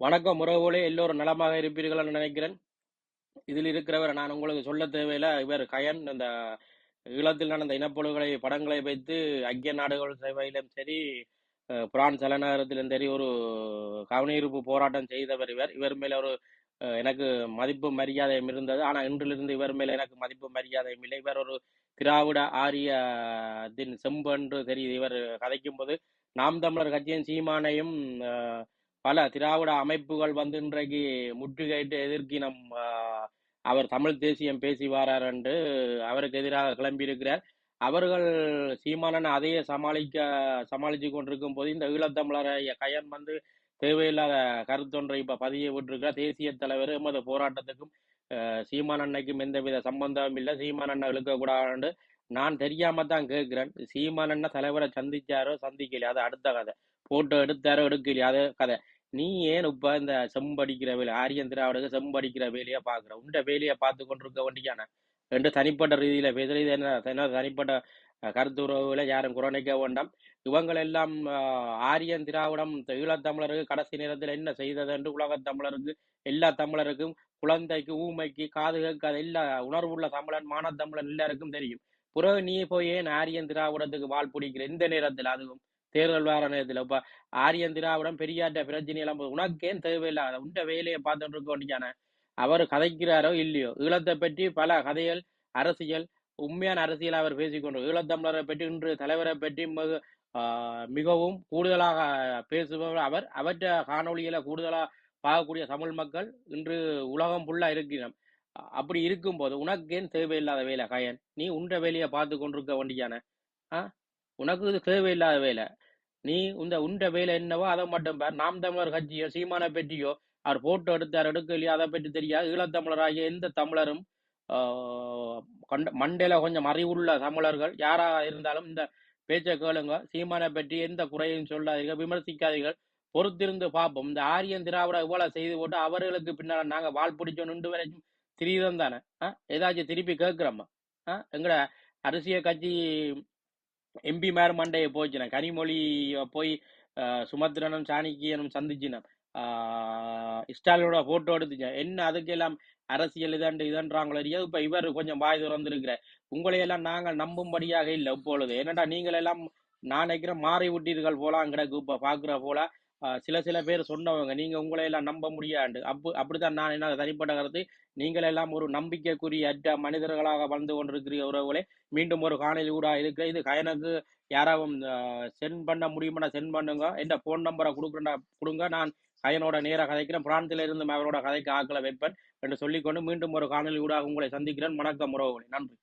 வணக்கம் உறவுகளே எல்லோரும் நலமாக இருப்பீர்கள் நினைக்கிறேன். இதில் இருக்கிறவர் நான் உங்களுக்கு சொல்ல தேவையில்ல. இவர் கயன். அந்த ஈழத்தில் நடந்த இனப்பொழுகளை படங்களை வைத்து ஐக்கிய நாடுகள் சேவையிலும் சரி பிரான் பிரான்ஸ் தலைநகரத்திலும் சரி ஒரு கவனீர்ப்பு போராட்டம் செய்தவர் இவர். இவர் மேல ஒரு எனக்கு மதிப்பு மரியாதையும் இருந்தது. ஆனால் இன்றிலிருந்து இவர் மேல எனக்கு மதிப்பு மரியாதையும் இல்லை. இவர் ஒரு திராவிட ஆரியத்தின் செம்பு என்று தெரியுது. இவர் கதைக்கும் போது நாம் தமிழர் கட்சியின் சீமானையும் அஹ், பல திராவிட அமைப்புகள் வந்து இன்றைக்கு முற்றுகையிட்டு எதிர்க்கினம் அவர் தமிழ் தேசியம் பேசி வாரார் என்று அவருக்கு எதிராக கிளம்பியிருக்கிறார். அவர்கள் சீமானன் அதையே சமாளிக்க சமாளித்து கொண்டிருக்கும் போது இந்த ஈழத்தமிழரை கயன் வந்து தேவையில்லாத கருத்தொன்றை இப்ப பதிய விட்டிருக்கிறார். தேசிய தலைவர் எமது போராட்டத்துக்கும் சீமான் அன்னைக்கும் எந்தவித சம்பந்தமும் இல்லை. சீமான் அண்ணன் இழுக்கக்கூடாது நான் தெரியாம தான் கேட்கிறேன். சீமான் அண்ணன் தலைவரை சந்திச்சாரோ சந்திக்கலையா? அது அடுத்த கதை. போட்டோ எடுத்தாரோ எடுக்கலையா? அது கதை. நீ ஏன் இப்ப இந்த செம்படிக்கிற வேலை ஆரியன் திராவிடக்கு செம்படிக்கிற வேலையை பாக்குற உண்ட வேலையை பார்த்து கொண்டிருக்க வேண்டியான ரெண்டு தனிப்பட்ட ரீதியில பேசுறது இது என்ன தனிப்பட்ட அஹ், யாரும் குறைக்க வேண்டாம். இவங்கள் எல்லாம் ஆரியன் திராவிடம் ஈழத்தமிழருக்கு கடைசி நேரத்தில் என்ன செய்தது என்று உலக தமிழருக்கு எல்லா தமிழருக்கும் குழந்தைக்கு ஊமைக்கு காது கேட்காத எல்லா உணர்வுள்ள தமிழன் மானத்தமிழன் எல்லாருக்கும் தெரியும். பிறகு நீ போய் ஏன் ஆரியன் திராவிடத்துக்கு வாழ் பிடிக்கிற? இந்த நேரத்தில் அதுவும். தேர்தல் வேற நேரத்தில். இப்ப ஆரியன் திராவிடம் பெரியார்ட்ட பிரச்சனை எல்லாம் போது உனக்கேன் தேவையில்லாத உண்ட வேலையை பார்த்துட்டு இருக்க வேண்டியான அவர் கதைக்கிறாரோ இல்லையோ? ஈழத்தை பற்றி பல கதைகள் அரசியல் உண்மையான அரசியல் அவர் பேசிக்கொண்டு ஈழத்தமிழரை பற்றி இன்று தலைவரை பற்றி மிக மிகவும் கூடுதலாக பேசுபவர் அவர். அவற்ற காணொளியில கூடுதலா பார்க்கக்கூடிய தமிழ் மக்கள் இன்று உலகம் ஃபுல்லா இருக்கிறோம் அப்படி இருக்கும்போது உனக்கேன் தேவையில்லாத வேலை கயன். நீ உண்ட வேலையை பார்த்து கொண்டிருக்க வேண்டியான ஆஹ் உனக்கு இது தேவையில்லாத வேலை. நீ இந்த உண்ட வேலை என்னவோ அதை மட்டும் பார். நாம் தமிழர் கட்சியோ சீமானை பற்றியோ அவர் போட்டோ எடுத்தார் எடுக்கலையோ அதை பற்றி தெரியாது. ஈழத்தமிழராகிய எந்த தமிழரும் கண்ட மண்டையில கொஞ்சம் அறிவுள்ள தமிழர்கள் யாராக இருந்தாலும் இந்த பேச்சை கேளுங்க. சீமானை பற்றி எந்த குறையும் சொல்லாதீர்கள் விமர்சிக்காதீர்கள். பொறுத்திருந்து பார்ப்போம். இந்த ஆரியன் திராவிட இவ்வளவு செய்து போட்டு அவர்களுக்கு பின்னால் நாங்கள் வால் பிடிச்சோம் நின்று வரைக்கும் திரியுதம் தானே ஆ? ஏதாச்சும் திருப்பி கேட்குறோம்மா ஆ? எங்கட அரசியல் கட்சி எம்பி மேர் மண்டையை போச்சுனா கனிமொழி போய் சுமத்ரனும் சாணக்கியனும் சந்திச்சினா ஸ்டாலினோட போட்டோ எடுத்துச்சேன் என்ன அதுக்கெல்லாம் அரசியல் இதாண்டு இதன்றாங்களோ இல்லையா இப்ப இவர் கொஞ்சம் வாய் திறந்திருக்கிற உங்களையெல்லாம் நாங்கள் நம்பும்படியாக இல்லை இப்பொழுது. என்னடா நீங்கள் எல்லாம் நான் நினைக்கிறேன் மாறி விட்டீர்கள் போல கிடக்கு இப்ப பாக்குற போல? சில சில பேர் சொன்னவங்க நீங்க உங்களை எல்லாம் நம்ப முடியாது. அப்பு அப்படித்தான் நான் என்ன தனிப்பட்ட கருத்து நீங்கள் எல்லாம் ஒரு நம்பிக்கைக்குரிய அற்ற மனிதர்களாக வந்து கொண்டிருக்கிற உறவுகளை மீண்டும் ஒரு காணொலி கூட இருக்கிற இது கயனுக்கு யாராவும் சென்ட் பண்ண முடியுமா சென்ட் பண்ணுங்க. என்ற ஃபோன் நம்பரை கொடுக்குறா கொடுங்க. நான் கயனோட நேர கதைக்கிறேன். பிரான்சில இருந்து அவரோட கதைக்கு ஆக்களை வைப்பேன் என்று சொல்லிக்கொண்டு மீண்டும் ஒரு காணொலி கூட உங்களை சந்திக்கிறேன். வணக்கம் உறவுகளை. நன்றி.